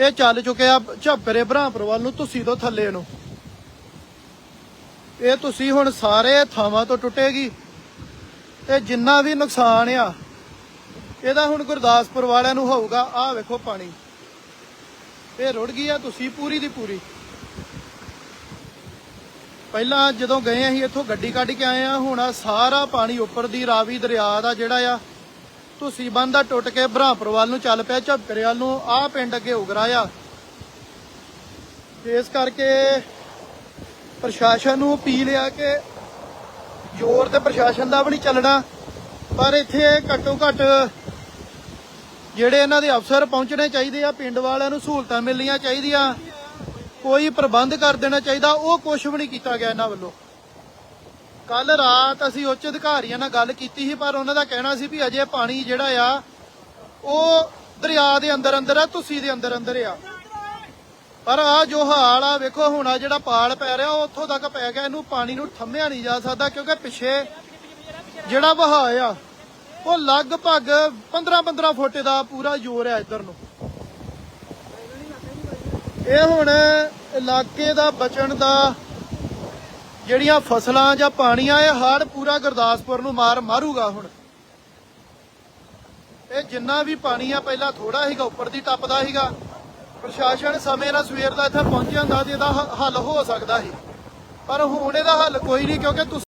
ਇਹ ਚੱਲ ਚੁੱਕਿਆ ਝੱਪਰੇ ਬ੍ਰਹਮਪੁਰ ਵੱਲ ਨੂੰ ਤੁਸੀਂ ਤੋਂ ਥੱਲੇ ਨੂੰ। ਇਹ ਤੁਸੀਂ ਹੁਣ ਸਾਰੇ ਥਾਵਾਂ ਤੋਂ ਟੁੱਟੇਗੀ। ਤੇ ਜਿੰਨਾ ਵੀ ਨੁਕਸਾਨ ਆ, ਇਹਦਾ ਹੁਣ ਗੁਰਦਾਸਪੁਰ ਵਾਲਿਆਂ ਨੂੰ ਹੋਊਗਾ, ਆਹ ਵੇਖੋ ਪਾਣੀ। ਇਹ ਰੁੜ ਗਈ ਆ ਤੁਸੀਂ ਪੂਰੀ ਦੀ ਪੂਰੀ। ਪਹਿਲਾਂ ਜਦੋਂ ਗਏ ਅਸੀਂ ਇੱਥੋਂ ਗੱਡੀ ਕੱਢ ਕੇ ਆਏ ਆ, ਹੁਣ ਆਹ ਸਾਰਾ ਪਾਣੀ ਉੱਪਰ ਦੀ ਰਾਵੀ ਦਰਿਆ ਦਾ ਜਿਹੜਾ ਆ ਤੁਸੀਂ ਬੰਦ ਦਾ ਟੁੱਟ ਕੇ ਬ੍ਰਹਮਪੁਰ ਵੱਲ ਨੂੰ ਚੱਲ ਪਿਆ ਝੱਕਰੇ ਵੱਲ ਨੂੰ, ਆਹ ਪਿੰਡ ਅੱਗੇ ਉਗਰਾਇਆ। ਇਸ ਕਰਕੇ ਪ੍ਰਸ਼ਾਸਨ ਨੂੰ ਅਪੀਲ ਆ ਕਿ ਜ਼ੋਰ ਤੇ ਪ੍ਰਸ਼ਾਸਨ ਦਾ ਵੀ ਨਹੀਂ ਚੱਲਣਾ, ਪਰ ਇੱਥੇ ਘੱਟੋ ਘੱਟ ਜਿਹੜੇ ਇਹਨਾਂ ਦੇ ਅਫਸਰ ਪਹੁੰਚਣੇ ਚਾਹੀਦੇ ਆ, ਪਿੰਡ ਵਾਲਿਆਂ ਨੂੰ ਸਹੂਲਤਾਂ ਮਿਲਣੀਆਂ ਚਾਹੀਦੀਆਂ, ਕੋਈ ਪ੍ਰਬੰਧ ਕਰ ਦੇਣਾ ਚਾਹੀਦਾ, ਉਹ ਕੁਝ ਵੀ ਨਹੀਂ ਕੀਤਾ ਗਿਆ ਇਹਨਾਂ ਵੱਲੋਂ। ਕੱਲ ਰਾਤ ਅਸੀਂ ਉੱਚ ਅਧਿਕਾਰੀਆਂ ਨਾਲ ਗੱਲ ਕੀਤੀ ਸੀ, ਪਰ ਉਹਨਾਂ ਦਾ ਕਹਿਣਾ ਸੀ ਵੀ ਅਜੇ ਪਾਣੀ ਜਿਹੜਾ ਆ, ਉਹ ਦਰਿਆ ਦੇ ਅੰਦਰ ਅੰਦਰ ਆ ਤੁਸੀਂ ਦੇ ਅੰਦਰ ਅੰਦਰ ਆ। ਪਰ ਆ ਜੋ ਹਾਲ ਆ, ਵੇਖੋ ਹੁਣ ਆ ਜਿਹੜਾ ਪਾਲ ਪੈ ਰਿਹਾ, ਉਹ ਉੱਥੋਂ ਤੱਕ ਪੈ ਗਿਆ, ਇਹਨੂੰ ਪਾਣੀ ਨੂੰ ਥੰਮਿਆ ਨਹੀਂ ਜਾ ਸਕਦਾ, ਕਿਉਂਕਿ ਪਿੱਛੇ ਜਿਹੜਾ ਵਹਾਅ ਆ, ਉਹ ਲਗਭਗ 15-15 ਫੁੱਟ ਦਾ ਪੂਰਾ ਜ਼ੋਰ ਆ ਇੱਧਰ ਨੂੰ। ਇਹ ਹੁਣ ਇਲਾਕੇ ਦਾ ਬਚਣ ਦਾ ਜਿਹੜੀਆਂ ਫਸਲਾਂ ਜਾਂ ਪਾਣੀ ਆ ਇਹ ਹੜ ਪੂਰਾ ਗੁਰਦਾਸਪੁਰ ਨੂੰ ਮਾਰ ਮਾਰੂਗਾ ਹੁਣ। ਇਹ ਜਿੰਨਾ ਵੀ ਪਾਣੀ ਆ, ਪਹਿਲਾਂ ਥੋੜਾ ਸੀਗਾ, ਉੱਪਰ ਦੀ ਟੱਪਦਾ ਸੀਗਾ। ਪ੍ਰਸ਼ਾਸਨ ਸਮੇਂ ਨਾਲ ਸਵੇਰ ਦਾ ਇੱਥੇ ਪਹੁੰਚਿਆ ਜਾਂਦਾ ਤੇ ਇਹਦਾ ਹੱਲ ਹੋ ਸਕਦਾ ਸੀ। ਪਰ ਹੁਣ ਇਹਦਾ ਹੱਲ ਕੋਈ ਨਹੀਂ, ਕਿਉਂਕਿ ਤੁਸੀਂ